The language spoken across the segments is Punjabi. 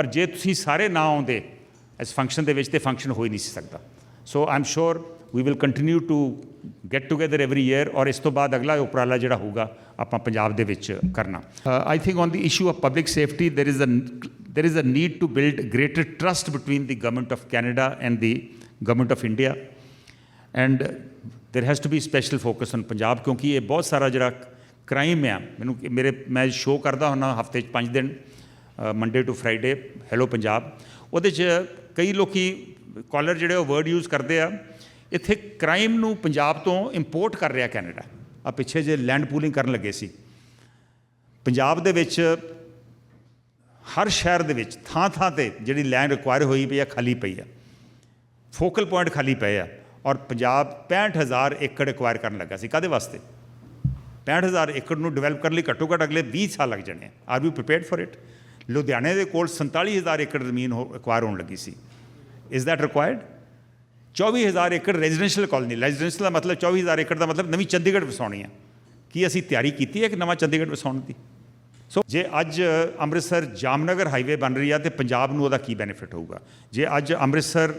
ਪਰ ਜੇ ਤੁਸੀਂ ਸਾਰੇ ਨਾ ਆਉਂਦੇ, ਇਸ ਫੰਕਸ਼ਨ ਦੇ ਵਿੱਚ ਤੇ ਫੰਕਸ਼ਨ ਹੋ ਹੀ ਨਹੀਂ ਸੀ ਸਕਦਾ। So I am sure we will continue to get together every year ਔਰ ਇਸ ਤੋਂ ਬਾਅਦ ਅਗਲਾ ਉਪਰਾਲਾ ਜਿਹੜਾ ਹੋਊਗਾ, ਆਪਾਂ ਪੰਜਾਬ ਦੇ ਵਿੱਚ ਕਰਨਾ। I think on the issue of public safety there is a there is a need to build greater trust between the government of Canada and the government of India. And uh, there has to be special focus on Punjab ਕਿਉਂਕਿ ਇਹ ਬਹੁਤ ਸਾਰਾ ਜਿਹੜਾ ਕ੍ਰਾਈਮ ਆ ਮੈਨੂੰ ਮੇਰੇ ਮੈਂ ਸ਼ੋਅ ਕਰਦਾ ਹੁੰਦਾ ਹਫ਼ਤੇ 'ਚ 5 ਦਿਨ Monday to Friday hello Punjab. ਉਹਦੇ 'ਚ ਕਈ ਲੋਕੀ ਕਾਲਰ ਜਿਹੜੇ ਉਹ ਵਰਡ ਯੂਜ਼ ਕਰਦੇ ਆ। ਇੱਥੇ ਕ੍ਰਾਈਮ ਨੂੰ ਪੰਜਾਬ ਤੋਂ ਇੰਪੋਰਟ ਕਰ ਰਿਹਾ ਕੈਨੇਡਾ ਆ ਪਿੱਛੇ ਜੇ ਲੈਂਡ ਪੂਲਿੰਗ ਕਰਨ ਲੱਗੇ ਸੀ। ਪੰਜਾਬ ਦੇ ਵਿੱਚ ਹਰ ਸ਼ਹਿਰ ਦੇ ਵਿੱਚ ਥਾਂ ਥਾਂ ਤੇ ਜਿਹੜੀ ਲੈਂਡ ਰਿਕੁਆਇਰ ਹੋਈ ਪਈ ਆ, ਖਾਲੀ ਪਈ ਆ। ਫੋਕਲ ਪੁਆਇੰਟ ਖਾਲੀ ਪਏ ਆ। ਔਰ ਪੰਜਾਬ 65000 ਏਕੜ ਐਕਵਾਇਰ ਕਰਨ ਲੱਗਾ ਸੀ। ਕਾਦੇ ਵਾਸਤੇ? 65000 ਏਕੜ ਨੂੰ ਡਿਵੈਲਪ ਕਰਨ ਲਈ ਘੱਟੋ ਘੱਟ ਅਗਲੇ 20 ਸਾਲ ਲੱਗ ਜਾਣੇ are you prepared for it ਲੁਧਿਆਣੇ ਦੇ ਕੋਲ 47000 ਏਕੜ ਜ਼ਮੀਨ ਐਕਵਾਇਰ ਹੋਣ ਲੱਗੀ ਸੀ। ਇਜ਼ ਦੈਟ ਰਿਕੁਆਇਰਡ 24000 ਏਕੜ ਰੈਜ਼ੀਡੈਂਸ਼ੀਅਲ ਕਾਲਨੀ ਰੈਜ਼ੀਡੈਂਸ਼ੀਅਲ ਦਾ ਮਤਲਬ 24000 ਏਕੜ ਦਾ ਮਤਲਬ ਨਵੀਂ ਚੰਡੀਗੜ੍ਹ ਵਸਾਉਣੀ ਆ। ਕੀ ਅਸੀਂ ਤਿਆਰੀ ਕੀਤੀ ਹੈ ਕਿ ਨਵਾਂ ਚੰਡੀਗੜ੍ਹ ਵਸਾਉਣ ਦੀ? ਸੋ ਜੇ ਅੱਜ ਅੰਮ੍ਰਿਤਸਰ ਜਾਮਨਗਰ ਹਾਈਵੇ ਬਣ ਰਹੀ ਆ ਤੇ ਪੰਜਾਬ ਨੂੰ ਉਹਦਾ ਕੀ ਬੈਨੀਫਿਟ ਹੋਊਗਾ? ਜੇ ਅੱਜ ਅੰਮ੍ਰਿਤਸਰ,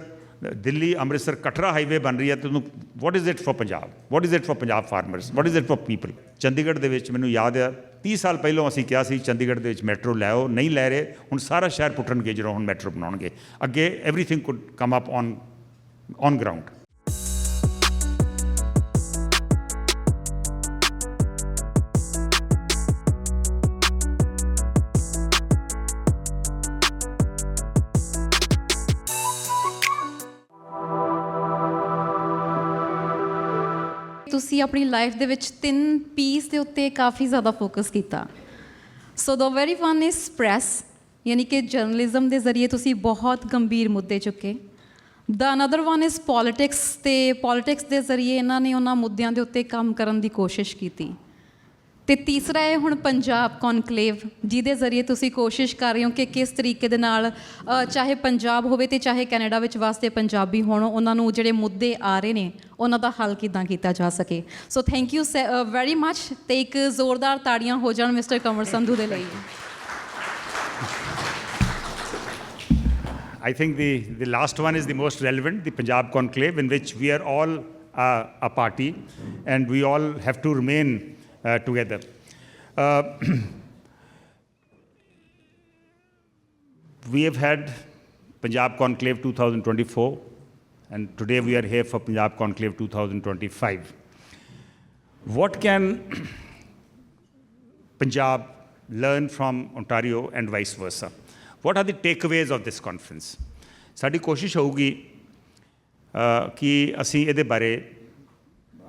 ਦਿੱਲੀ ਅੰਮ੍ਰਿਤਸਰ ਕਟਰਾ ਹਾਈਵੇ ਬਣ ਰਹੀ ਹੈ ਤੇ ਉਹਨੂੰ what is it for Punjab? What is it for Punjab farmers what is it for people Chandigarh ਦੇ ਵਿੱਚ ਮੈਨੂੰ ਯਾਦ ਆ 30 ਸਾਲ ਪਹਿਲਾਂ ਅਸੀਂ ਕਿਹਾ ਸੀ, ਚੰਡੀਗੜ੍ਹ ਦੇ ਵਿੱਚ ਮੈਟਰੋ ਲੈਓ ਨਹੀਂ ਲੈ ਰਹੇ, ਹੁਣ ਸਾਰਾ ਸ਼ਹਿਰ ਪੁੱਟਣਗੇ ਜਦੋਂ ਹੁਣ ਮੈਟਰੋ ਬਣਾਉਣਗੇ। ਅੱਗੇ everything could come up on on ground ਤੁਸੀਂ ਆਪਣੀ ਲਾਈਫ ਦੇ ਵਿੱਚ ਤਿੰਨ ਪੀਸ ਦੇ ਉੱਤੇ ਕਾਫੀ ਜ਼ਿਆਦਾ ਫੋਕਸ ਕੀਤਾ। So the very one is press ਯਾਨੀ ਕਿ ਜਰਨਲਿਜ਼ਮ ਦੇ ਜ਼ਰੀਏ ਤੁਸੀਂ ਬਹੁਤ ਗੰਭੀਰ ਮੁੱਦੇ ਚੁੱਕੇ। The other one is politics ਤੇ ਪੋਲਿਟਿਕਸ ਦੇ ਜ਼ਰੀਏ ਇਹਨਾਂ ਨੇ ਉਹਨਾਂ ਮੁੱਦਿਆਂ ਦੇ ਉੱਤੇ ਕੰਮ ਕਰਨ ਦੀ ਕੋਸ਼ਿਸ਼ ਕੀਤੀ। ਤੇ ਤੀਸਰਾ ਹੈ ਹੁਣ ਪੰਜਾਬ ਕਨਕਲੇਵ ਜਿਹਦੇ ਜ਼ਰੀਏ ਤੁਸੀਂ ਕੋਸ਼ਿਸ਼ ਕਰ ਰਹੇ ਹੋ ਕਿ ਕਿਸ ਤਰੀਕੇ ਦੇ ਨਾਲ ਚਾਹੇ ਪੰਜਾਬ ਹੋਵੇ ਤੇ ਚਾਹੇ ਕੈਨੇਡਾ ਵਿੱਚ ਵਾਸਤੇ ਪੰਜਾਬੀ ਹੋਣ ਉਹਨਾਂ ਨੂੰ ਜਿਹੜੇ ਮੁੱਦੇ ਆ ਰਹੇ ਨੇ ਉਹਨਾਂ ਦਾ ਹੱਲ ਕਿਦਾਂ ਕੀਤਾ ਜਾ ਸਕੇ। So thank you very much ਤੇ ਇੱਕ ਜ਼ੋਰਦਾਰ ਤਾੜੀਆਂ ਹੋ ਜਾਣ ਮਿਸਟਰ ਕਮਰ ਸੰਧੂ ਦੇ ਲਈ। I think the, the last one is the most relevant, the Punjab conclave, in which we are all uh, a party and we all have to remain together. Uh, we have had Punjab Conclave 2024, and today we are here for Punjab Conclave 2025. What can Punjab learn from Ontario and vice versa? What are the takeaways of this conference? ਸਾਡੀ ਕੋਸ਼ਿਸ਼ ਹੋਊਗੀ ਅ, ਕਿ ਅਸੀਂ ਇਹਦੇ ਬਾਰੇ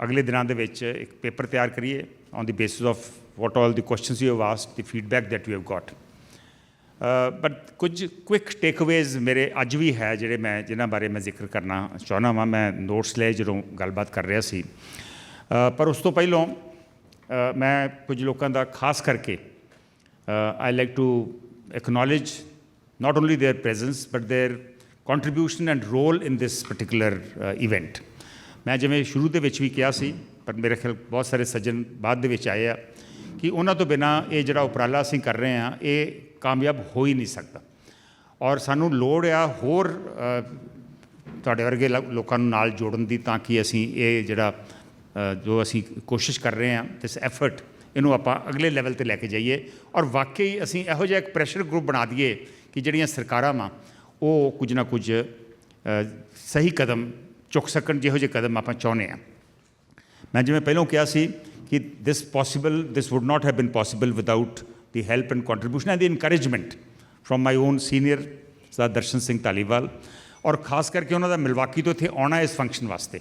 ਅਗਲੇ ਦਿਨਾਂ ਦੇ ਵਿੱਚ ਇੱਕ ਪੇਪਰ ਤਿਆਰ ਕਰੀਏ on the basis of what all the questions you have asked the feedback that you have got but ਕੁਝ ਕੁਇਕ ਟੇਕਅਵੇਜ਼ ਮੇਰੇ ਅੱਜ ਵੀ ਹੈ ਜਿਹੜੇ ਮੈਂ ਜਿਨ੍ਹਾਂ ਬਾਰੇ ਮੈਂ ਜ਼ਿਕਰ ਕਰਨਾ ਚਾਹੁੰਦਾ ਵਾਂ ਮੈਂ ਨੋਟਸ ਲਏ ਜਦੋਂ ਗੱਲਬਾਤ ਕਰ ਰਿਹਾ ਸੀ ਪਰ ਉਸ ਤੋਂ ਪਹਿਲਾਂ ਮੈਂ ਕੁਝ ਲੋਕਾਂ ਦਾ ਖਾਸ ਕਰਕੇ I like to acknowledge not only their presence but their contribution and role in this particular uh, event. ਮੈਂ ਜਿਵੇਂ ਸ਼ੁਰੂ ਦੇ ਵਿੱਚ ਵੀ ਕਿਹਾ ਸੀ ਪਰ ਮੇਰੇ ਖਿਆਲ ਬਹੁਤ ਸਾਰੇ ਸੱਜਣ ਬਾਅਦ ਦੇ ਵਿੱਚ ਆਏ ਆ ਕਿ ਉਹਨਾਂ ਤੋਂ ਬਿਨਾ ਇਹ ਜਿਹੜਾ ਉਪਰਾਲਾ ਅਸੀਂ ਕਰ ਰਹੇ ਆ ਇਹ ਕਾਮਯਾਬ ਹੋ ਹੀ ਨਹੀਂ ਸਕਦਾ। ਔਰ ਸਾਨੂੰ ਲੋੜ ਆ ਹੋਰ ਤੁਹਾਡੇ ਵਰਗੇ ਲ- ਲੋਕਾਂ ਨੂੰ ਨਾਲ ਜੋੜਨ ਦੀ ਤਾਂ ਕਿ ਅਸੀਂ ਇਹ ਜਿਹੜਾ ਜੋ ਅਸੀਂ ਕੋਸ਼ਿਸ਼ ਕਰ ਰਹੇ ਹਾਂ ਦਿਸ ਐਫਰਟ ਇਹਨੂੰ ਆਪਾਂ ਅਗਲੇ ਲੈਵਲ ਤੇ ਲੈ ਕੇ ਜਾਈਏ। ਔਰ ਵਾਕਈ ਅਸੀਂ ਇਹੋ ਜਿਹਾ ਇੱਕ ਪ੍ਰੈਸ਼ਰ ਗਰੁੱਪ ਬਣਾ ਦਈਏ ਕਿ ਜਿਹੜੀਆਂ ਸਰਕਾਰਾਂ ਵਾਂ, ਉਹ ਕੁਝ ਨਾ ਕੁਝ ਸਹੀ ਕਦਮ ਚੁੱਕ ਸਕਣ, ਜਿਹੋ ਜਿਹੇ ਕਦਮ ਆਪਾਂ ਚਾਹੁੰਦੇ ਹਾਂ। ਮੈਂ ਜਿਵੇਂ ਪਹਿਲਾਂ ਕਿਹਾ ਸੀ ਕਿ this possible this would not have been possible without the help and contribution and the encouragement from my own senior sir Darshan Singh Dhaliwal ਔਰ ਖਾਸ ਕਰਕੇ ਉਹਨਾਂ ਦਾ ਮਿਲਵਾਕੀ ਤੋਂ ਇੱਥੇ ਆਉਣਾ ਇਸ ਫੰਕਸ਼ਨ ਵਾਸਤੇ,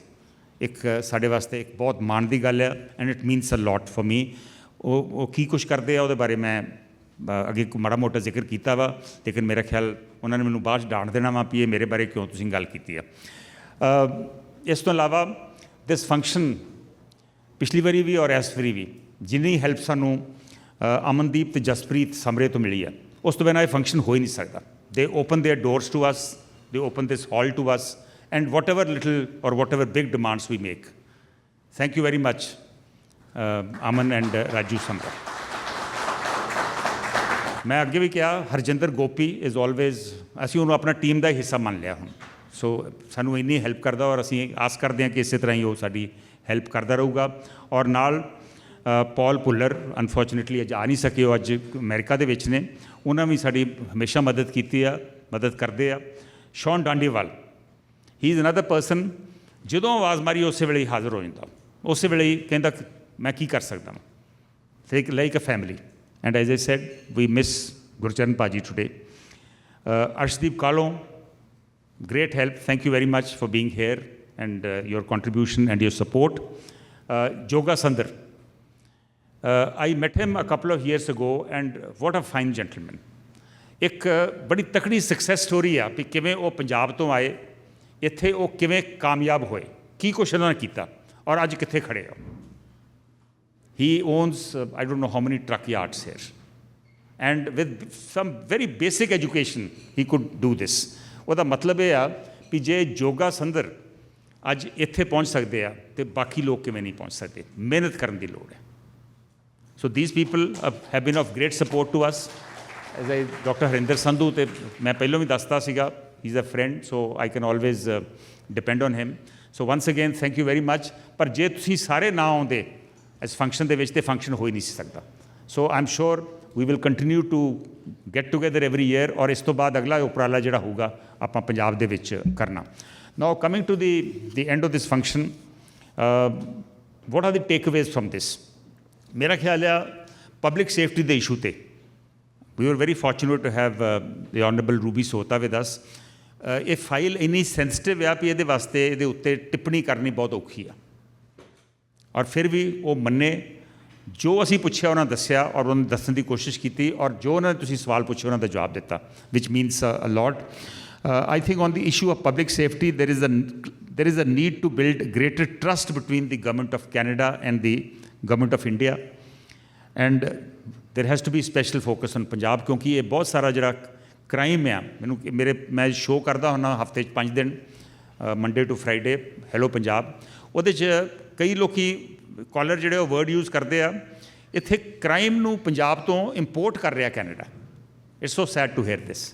ਇੱਕ, ਸਾਡੇ ਵਾਸਤੇ ਇੱਕ ਬਹੁਤ ਮਾਣ ਦੀ ਗੱਲ ਹੈ and it means a lot for me ਉਹ ਉਹ ਕੀ ਕੁਛ ਕਰਦੇ ਆ ਉਹਦੇ ਬਾਰੇ ਮੈਂ ਅੱਗੇ ਮਾੜਾ ਮੋਟਾ ਜ਼ਿਕਰ ਕੀਤਾ ਵਾ, ਲੇਕਿਨ ਮੇਰਾ ਖਿਆਲ ਉਹਨਾਂ ਨੇ ਮੈਨੂੰ ਬਾਅਦ 'ਚ ਡਾਂਟ ਦੇਣਾ ਵਾ ਵੀ ਇਹ ਮੇਰੇ ਬਾਰੇ ਕਿਉਂ ਤੁਸੀਂ ਗੱਲ ਕੀਤੀ ਆ। ਇਸ ਤੋਂ ਇਲਾਵਾ ਦਿਸ ਫੰਕਸ਼ਨ ਪਿਛਲੀ ਵਾਰੀ ਵੀ ਔਰ ਇਸ ਵਾਰੀ ਵੀ ਜਿੰਨੀ ਹੈਲਪ ਸਾਨੂੰ ਅ, ਅਮਨਦੀਪ ਤੇ ਜਸਪ੍ਰੀਤ ਸਮਰੇ ਤੋਂ ਮਿਲੀ ਹੈ ਉਸ ਤੋਂ ਬਿਨਾਂ ਇਹ ਫੰਕਸ਼ਨ ਹੋ ਹੀ ਨਹੀਂ ਸਕਦਾ they open their doors to us they open this hall to us and whatever little or whatever big demands we make thank you very much Aman and Raju Samra ਮੈਂ ਅੱਗੇ ਵੀ ਕਿਹਾ ਹਰਜਿੰਦਰ ਗੋਪੀ ਇਜ਼ ਆਲਵੇਜ਼ ਅਸੀਂ ਉਹਨੂੰ ਆਪਣਾ ਟੀਮ ਦਾ ਹੀ ਹਿੱਸਾ ਮੰਨ ਲਿਆ ਹੁਣ ਸੋ ਸਾਨੂੰ ਇੰਨੀ ਹੈਲਪ ਕਰਦਾ ਔਰ ਅਸੀਂ ਆਸ ਕਰਦੇ ਹਾਂ ਕਿ ਇਸੇ ਤਰ੍ਹਾਂ ਹੀ ਉਹ ਸਾਡੀ ਹੈਲਪ ਕਰਦਾ ਰਹੂਗਾ ਔਰ ਨਾਲ ਅ, ਪੌਲ ਪੁੱਲਰ ਅਨਫੋਰਚੂਨੇਟਲੀ ਅੱਜ ਆ ਨਹੀਂ ਸਕੇ ਉਹ ਅੱਜ ਅਮਰੀਕਾ ਦੇ ਵਿੱਚ ਨੇ ਉਹਨਾਂ ਵੀ ਸਾਡੀ ਹਮੇਸ਼ਾ ਮਦਦ ਕੀਤੀ ਆ ਮਦਦ ਕਰਦੇ ਆ Shaun Dandiwal he is another person ਜਦੋਂ ਆਵਾਜ਼ ਮਾਰੀ ਉਸੇ ਵੇਲੇ ਹੀ ਹਾਜ਼ਰ ਹੋ ਜਾਂਦਾ ਉਸੇ ਵੇਲੇ ਹੀ ਕਹਿੰਦਾ ਮੈਂ ਕੀ ਕਰ ਸਕਦਾ ਹਾਂ like, like a family. And as I said, we miss Gurcharan Paji today. Uh, Arshdeep Kalon, great help. Thank you very much for being here and your contribution and your support. Joga Sandar. I met him a couple of years ago, and what a fine gentleman. ਇੱਕ ਬੜੀ ਤਕੜੀ ਸਕਸੈਸ ਸਟੋਰੀ ਆ ਵੀ ਕਿਵੇਂ ਉਹ ਪੰਜਾਬ ਤੋਂ ਆਏ ਇੱਥੇ ਉਹ ਕਿਵੇਂ ਕਾਮਯਾਬ ਹੋਏ ਕੀ ਕੁਛ ਉਹਨਾਂ ਨੇ ਕੀਤਾ ਔਰ ਅੱਜ ਕਿੱਥੇ ਖੜੇ ਆ he owns I don't know how many truck yards here and with some very basic education he could do this ਉਹਦਾ ਮਤਲਬ ਇਹ ਆ ਕਿ ਜੇ ਜੋਗਾ ਸੰਦਰ ਅੱਜ ਇੱਥੇ ਪਹੁੰਚ ਸਕਦੇ ਆ ਤੇ ਬਾਕੀ ਲੋਕ ਕਿਵੇਂ ਨਹੀਂ ਪਹੁੰਚ ਸਕਦੇ? ਮਿਹਨਤ ਕਰਨ ਦੀ ਲੋੜ ਹੈ। So these people have been of great support to us as I doctor Harinder Sandhu ਤੇ ਮੈਂ ਪਹਿਲਾਂ ਵੀ ਦੱਸਦਾ ਸੀਗਾ he is a friend so I can always depend on him so once again thank you very much ਪਰ ਜੇ ਤੁਸੀਂ ਸਾਰੇ ਨਾ ਆਉਂਦੇ, ਇਸ ਫੰਕਸ਼ਨ ਦੇ ਵਿੱਚ ਤੇ ਫੰਕਸ਼ਨ ਹੋ ਹੀ ਨਹੀਂ ਸੀ ਸਕਦਾ। So I am sure we will continue to get together every year ਔਰ ਇਸ ਤੋਂ ਬਾਅਦ ਅਗਲਾ ਉਪਰਾਲਾ ਜਿਹੜਾ ਹੋਊਗਾ, ਆਪਾਂ ਪੰਜਾਬ ਦੇ ਵਿੱਚ ਕਰਨਾ। Now coming to the the end of this function what are the takeaways from this ਮੇਰਾ ਖਿਆਲ ਆ ਪਬਲਿਕ ਸੇਫਟੀ ਦੇ ਇਸ਼ੂ ਤੇ we are very fortunate to have the honourable Ruby Sota with us ਇਹ ਫਾਈਲ ਇੰਨੀ ਸੈਂਸਿਟਿਵ ਆ ਵੀ ਇਹਦੇ ਵਾਸਤੇ ਇਹਦੇ ਉੱਤੇ ਟਿੱਪਣੀ ਕਰਨੀ ਬਹੁਤ ਔਖੀ ਆ ਔਰ ਫਿਰ ਵੀ ਉਹ ਮੰਨੇ ਜੋ ਅਸੀਂ ਪੁੱਛਿਆ ਉਹਨਾਂ ਦੱਸਿਆ ਔਰ ਉਹਨਾਂ ਨੇ ਦੱਸਣ ਦੀ ਕੋਸ਼ਿਸ਼ ਕੀਤੀ ਔਰ ਜੋ ਉਹਨਾਂ ਨੇ ਤੁਸੀਂ ਸਵਾਲ ਪੁੱਛੇ ਉਹਨਾਂ ਦਾ ਜਵਾਬ ਦਿੱਤਾ which means a lot I think on the issue of public safety there is a there is a need to build greater trust between the government of Canada and the government of India. And there has to be special focus on Punjab ਕਿਉਂਕਿ ਇਹ ਬਹੁਤ ਸਾਰਾ ਜਿਹੜਾ ਕ੍ਰਾਈਮ ਆ ਮੈਨੂੰ ਮੇਰੇ ਮੈਂ ਸ਼ੋਅ ਕਰਦਾ ਹੁੰਦਾ ਹਫ਼ਤੇ 'ਚ 5 ਦਿਨ Monday to Friday hello Punjab ਉਹਦੇ 'ਚ ਕਈ ਲੋਕੀ ਕਾਲਰ ਜਿਹੜੇ ਉਹ ਵਰਡ ਯੂਜ਼ ਕਰਦੇ ਆ ਇੱਥੇ ਕ੍ਰਾਈਮ ਨੂੰ ਪੰਜਾਬ ਤੋਂ ਇੰਪੋਰਟ ਕਰ ਰਿਹਾ Canada it's so sad to hear this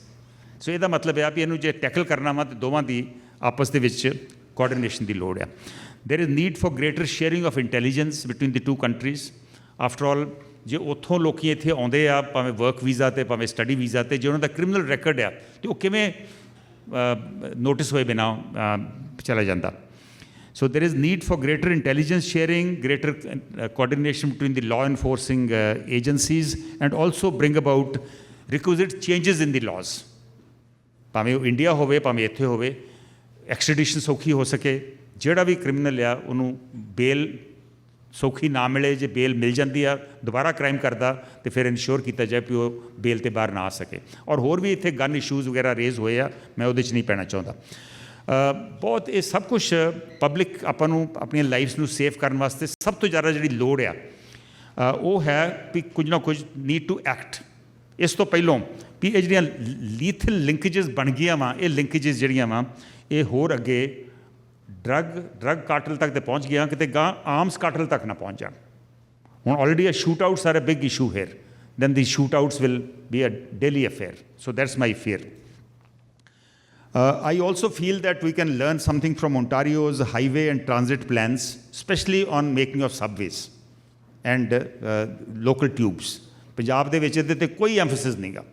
so ਇਹਦਾ ਮਤਲਬ ਹੈ ਵੀ ਇਹਨੂੰ ਜੇ ਟੈਕਲ ਕਰਨਾ ਵਾ ਤੇ ਦੋਵਾਂ ਦੀ ਆਪਸ ਦੇ ਵਿੱਚ ਕੋਆਰਡੀਨੇਸ਼ਨ ਦੀ ਲੋੜ ਆ there is need for greater sharing of intelligence between the two countries after all ਜੇ ਉੱਥੋਂ ਲੋਕੀ ਇੱਥੇ ਆਉਂਦੇ ਆ ਭਾਵੇਂ ਵਰਕ ਵੀਜ਼ਾ ਤੇ ਭਾਵੇਂ ਸਟੱਡੀ ਵੀਜ਼ਾ ਤੇ ਜੇ ਉਹਨਾਂ ਦਾ ਕ੍ਰਿਮੀਨਲ ਰੈਕੋਰਡ ਆ ਤੇ ਉਹ ਕਿਵੇਂ ਨੋਟਿਸ ਹੋਏ ਬਿਨਾ ਚਲਾ ਜਾਂਦਾ So there is need for greater intelligence sharing, greater uh, coordination between the law enforcing uh, agencies, and also bring about requisite changes in the laws. ਭਾਵੇਂ ਉਹ ਇੰਡੀਆ ਹੋਵੇ, ਭਾਵੇਂ ਇੱਥੇ ਹੋਵੇ ਐਕਸਟ੍ਰੈਡੀਸ਼ਨ ਸੌਖੀ ਹੋ ਸਕੇ, ਜਿਹੜਾ ਵੀ ਕ੍ਰਿਮੀਨਲ ਆ, ਉਹਨੂੰ ਬੇਲ ਸੌਖੀ ਨਾ ਮਿਲੇ, ਜੇ ਬੇਲ ਮਿਲ ਜਾਂਦੀ ਆ, ਦੁਬਾਰਾ ਕ੍ਰਾਈਮ ਕਰਦਾ, ਤੇ ਫਿਰ ਇਨਸ਼ੋਰ ਕੀਤਾ ਜਾਏ ਕਿ ਉਹ ਬੇਲ ਤੇ ਬਾਹਰ ਨਾ ਆ ਸਕੇ। ਔਰ ਹੋਰ ਵੀ ਇੱਥੇ ਗਨ ਇਸ਼ੂਜ਼ ਵਗੈਰਾ ਰੇਜ਼ ਹੋਏ ਆ, ਮੈਂ ਉਹਦੇ 'ਚ ਨਹੀਂ ਪੈਣਾ ਚਾਹੁੰਦਾ। ਬਹੁਤ ਇਹ ਸਭ ਕੁਝ ਪਬਲਿਕ ਆਪਾਂ ਨੂੰ ਆਪਣੀਆਂ ਲਾਈਫਸ ਨੂੰ ਸੇਫ ਕਰਨ ਵਾਸਤੇ ਸਭ ਤੋਂ ਜ਼ਿਆਦਾ ਜਿਹੜੀ ਲੋੜ ਆ ਉਹ ਹੈ ਵੀ ਕੁਝ ਨਾ ਕੁਝ ਨੀਡ ਟੂ ਐਕਟ ਇਸ ਤੋਂ ਪਹਿਲਾਂ ਵੀ ਇਹ ਜਿਹੜੀਆਂ ਲੀਥਲ ਲਿੰਕੇजेस ਬਣ ਗਈਆਂ ਵਾ ਇਹ ਲਿੰਕੇजेस ਜਿਹੜੀਆਂ ਵਾ ਇਹ ਹੋਰ ਅੱਗੇ ਡਰੱਗ ਡਰੱਗ ਕਾਰਟਲ ਤੱਕ ਤੇ ਪਹੁੰਚ ਗਿਆ ਕਿਤੇ ਗਾਂ ਆਰਮਸ ਕਾਰਟਲ ਤੱਕ ਨਾ ਪਹੁੰਚ ਜਾਣ ਹੁਣ already a shootouts are a big issue here then the shootouts will be a daily affair. So that's my fear. Uh, I also feel that we can learn something from Ontario's highway and transit plans, especially on making of subways and uh, uh, local tubes. Punjab ਦੇ ਵਿੱਚ ਇਹਦੇ ਤੇ ਕੋਈ ਐਮਫੈਸਿਸ ਨਹੀਂਗਾ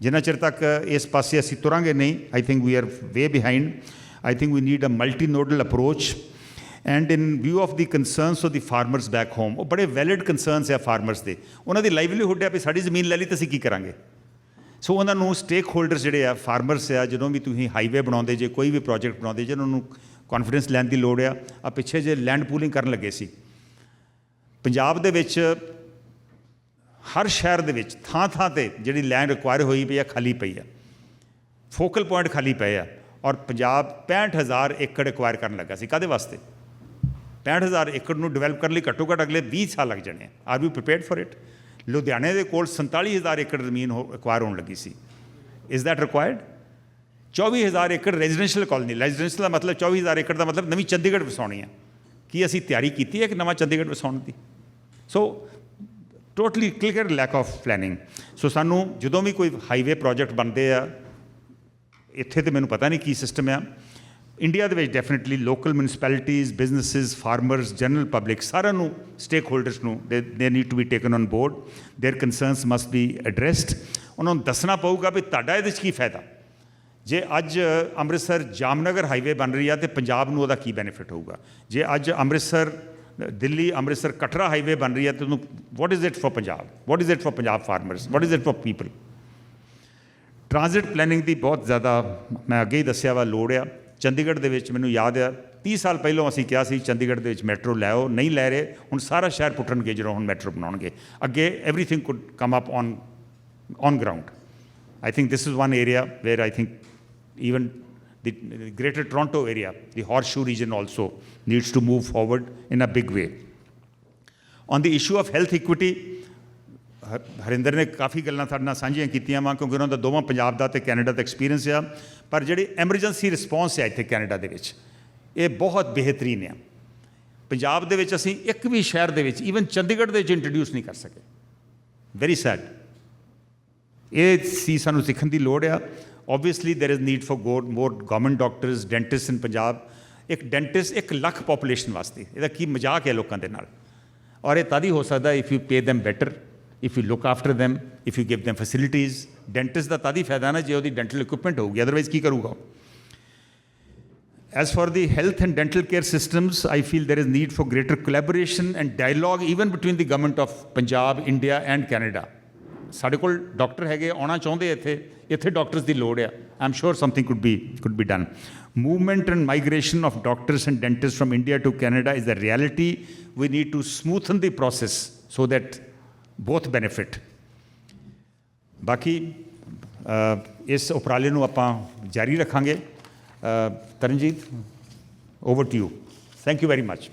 ਜਿੰਨਾ ਚਿਰ ਤੱਕ ਇਸ ਪਾਸੇ ਅਸੀਂ ਤੁਰਾਂਗੇ ਨਹੀਂ I think we are way behind I think we need a multi nodal approach and in view of the concerns of the farmers back home ਉਹ ਬੜੇ ਵੈਲਿਡ ਕੰਸਰਨਸ ਆ ਫਾਰਮਰਸ ਦੇ। ਉਹਨਾਂ ਦੀ ਲਾਈਵਲੀਹੁੱਡ ਆ ਵੀ ਸਾਡੀ ਜ਼ਮੀਨ ਲੈ ਲਈ ਤਾਂ ਅਸੀਂ ਕੀ ਕਰਾਂਗੇ? ਸੋ ਉਹਨਾਂ ਨੂੰ ਸਟੇਕ ਹੋਲਡਰਸ ਜਿਹੜੇ ਆ ਫਾਰਮਰਸ ਆ, ਜਦੋਂ ਵੀ ਤੁਸੀਂ ਹਾਈਵੇ ਬਣਾਉਂਦੇ, ਜੇ ਕੋਈ ਵੀ ਪ੍ਰੋਜੈਕਟ ਬਣਾਉਂਦੇ ਜੇ ਉਹਨਾਂ ਨੂੰ ਕੌਨਫੀਡੈਂਸ ਲੈਣ ਦੀ ਲੋੜ ਆ ਆ ਪਿੱਛੇ ਜੇ ਲੈਂਡ ਪੂਲਿੰਗ ਕਰਨ ਲੱਗੇ ਸੀ। ਪੰਜਾਬ ਦੇ ਵਿੱਚ ਹਰ ਸ਼ਹਿਰ ਦੇ ਵਿੱਚ ਥਾਂ ਥਾਂ ਤੇ ਜਿਹੜੀ ਲੈਂਡ ਰਿਕੁਆਇਰ ਹੋਈ ਪਈ ਆ, ਖਾਲੀ ਪਈ ਆ। ਫੋਕਲ ਪੁਆਇੰਟ ਖਾਲੀ ਪਏ ਆ ਔਰ ਪੰਜਾਬ 65000 ਏਕੜ ਐਕਵਾਇਰ ਕਰਨ ਲੱਗਾ ਸੀ। ਕਾਦੇ ਵਾਸਤੇ? 65000 ਏਕੜ ਨੂੰ ਡਿਵੈਲਪ ਕਰਨ ਲਈ ਘੱਟੋ ਘੱਟ ਅਗਲੇ 20 ਸਾਲ ਲੱਗ ਜਾਣੇ are we prepared for it ਲੁਧਿਆਣੇ ਦੇ ਕੋਲ 47000 ਏਕੜ ਜ਼ਮੀਨ ਐਕਵਾਇਰ ਹੋਣ ਲੱਗੀ ਸੀ। Is that required? 24000 ਏਕੜ ਰੈਜ਼ੀਡੈਂਸ਼ੀਅਲ ਕਾਲੋਨੀ ਰੈਜ਼ੀਡੈਂਸ਼ੀਅਲ ਦਾ ਮਤਲਬ 24000 ਏਕੜ ਦਾ ਮਤਲਬ ਨਵੀਂ ਚੰਡੀਗੜ੍ਹ ਵਸਾਉਣੀ ਆ। ਕੀ ਅਸੀਂ ਤਿਆਰੀ ਕੀਤੀ ਹੈ ਕਿ ਨਵਾਂ ਚੰਡੀਗੜ੍ਹ ਵਸਾਉਣ ਦੀ? So totally clear lack of planning so ਸਾਨੂੰ ਜਦੋਂ ਵੀ ਕੋਈ ਹਾਈਵੇ ਪ੍ਰੋਜੈਕਟ ਬਣਦੇ ਆ ਇੱਥੇ ਤੇ ਮੈਨੂੰ ਪਤਾ ਨਹੀਂ ਕੀ ਸਿਸਟਮ ਆ ਇੰਡੀਆ ਦੇ ਵਿੱਚ definitely local municipalities businesses farmers general public ਸਾਰਿਆਂ ਨੂੰ ਸਟੇਕ ਹੋਲਡਰਸ ਨੂੰ they they need to be taken on board their concerns must be addressed ਉਹਨਾਂ ਨੂੰ ਦੱਸਣਾ ਪਊਗਾ ਵੀ ਤੁਹਾਡਾ ਇਹਦੇ 'ਚ ਕੀ ਫਾਇਦਾ ਜੇ ਅੱਜ ਅੰਮ੍ਰਿਤਸਰ ਜਾਮਨਗਰ ਹਾਈਵੇ ਬਣ ਰਹੀ ਆ ਤੇ ਪੰਜਾਬ ਨੂੰ ਉਹਦਾ ਕੀ ਬੈਨੀਫਿਟ ਹੋਊਗਾ ਜੇ ਅੱਜ ਅੰਮ੍ਰਿਤਸਰ ਦਿੱਲੀ, ਅੰਮ੍ਰਿਤਸਰ ਕਟਰਾ ਹਾਈਵੇ ਬਣ ਰਹੀ ਹੈ ਤੇ ਉਹਨੂੰ what is it for Punjab? What is it for Punjab farmers what is it for people transit planning ਦੀ ਬਹੁਤ ਜ਼ਿਆਦਾ ਮੈਂ ਅੱਗੇ ਹੀ ਦੱਸਿਆ ਵਾ, ਲੋੜ ਆ। ਚੰਡੀਗੜ੍ਹ ਦੇ ਵਿੱਚ ਮੈਨੂੰ ਯਾਦ ਆ 30 ਸਾਲ ਪਹਿਲਾਂ ਅਸੀਂ ਕਿਹਾ ਸੀ, ਚੰਡੀਗੜ੍ਹ ਦੇ ਵਿੱਚ ਮੈਟਰੋ ਲੈਓ ਨਹੀਂ ਲੈ ਰਹੇ, ਹੁਣ ਸਾਰਾ ਸ਼ਹਿਰ ਪੁੱਟਣਗੇ ਜਦੋਂ ਹੁਣ ਮੈਟਰੋ ਬਣਾਉਣਗੇ। ਅੱਗੇ everything could come up on on ground I think this is one area where I think even the the greater Toronto area, the horseshoe region also needs to move forward in a big way. On the issue of health equity, ਹ- ਹਰਿੰਦਰ ਨੇ ਕਾਫੀ ਗੱਲਾਂ ਸਾਡੇ ਨਾਲ ਸਾਂਝੀਆਂ ਕੀਤੀਆਂ ਵਾਂ ਕਿਉਂਕਿ ਉਹਨਾਂ ਦਾ ਦੋਵਾਂ ਪੰਜਾਬ ਦਾ ਤੇ ਕੈਨੇਡਾ ਦਾ ਐਕਸਪੀਰੀਅੰਸ ਆ। ਪਰ ਜਿਹੜੀ ਐਮਰਜੈਂਸੀ ਰਿਸਪੌਂਸ ਹੈ ਇੱਥੇ ਕੈਨੇਡਾ ਦੇ ਵਿੱਚ ਇਹ ਬਹੁਤ ਬਿਹਤਰੀਨ ਆ। ਪੰਜਾਬ ਦੇ ਵਿੱਚ ਅਸੀਂ ਇੱਕ ਵੀ ਸ਼ਹਿਰ ਦੇ ਵਿੱਚ ਈਵਨ ਚੰਡੀਗੜ੍ਹ ਦੇ ਵਿੱਚ ਇੰਟਰੋਡਿਊਸ ਨਹੀਂ ਕਰ ਸਕੇ। ਵੈਰੀ ਸੈਡ ਇਹ ਸੀ ਸਾਨੂੰ ਸਿੱਖਣ ਦੀ ਲੋੜ ਆ। obviously there is need for more government doctors, dentists in Punjab. ਇੱਕ ਡੈਂਟਿਸਟ ਇੱਕ ਲੱਖ ਪੋਪੂਲੇਸ਼ਨ ਵਾਸਤੇ ਇਹਦਾ ਕੀ ਮਜ਼ਾਕ ਹੈ ਲੋਕਾਂ ਦੇ ਨਾਲ ਔਰ ਇਹ ਤਦ ਹੀ ਹੋ ਸਕਦਾ if you pay them better if you look after them if you give them facilities dentist ਦਾ ਤਦ ਹੀ ਫਾਇਦਾ ਨਾ ਜੇ ਉਹਦੀ ਡੈਂਟਲ ਇਕਵਿਪਮੈਂਟ ਹੋਊਗੀ ਅਦਰਵਾਈਜ਼ ਕੀ ਕਰੂਗਾ As for the health and dental care systems, I feel there is need for greater collaboration and dialogue even between the government of Punjab, India and Canada. ਸਾਡੇ ਕੋਲ ਡਾਕਟਰ ਹੈਗੇ, ਆਉਣਾ ਚਾਹੁੰਦੇ ਇੱਥੇ ਇੱਥੇ ਡਾਕਟਰਸ ਦੀ ਲੋੜ ਆ। I'm sure something could be could be done movement and migration of doctors and dentist from India to Canada is a reality we need to smoothen the process so that both benefit ਬਾਕੀ ਇਸ ਉਪਰਾਲੇ ਨੂੰ ਆਪਾਂ ਜਾਰੀ ਰੱਖਾਂਗੇ। Taranjit over to you thank you very much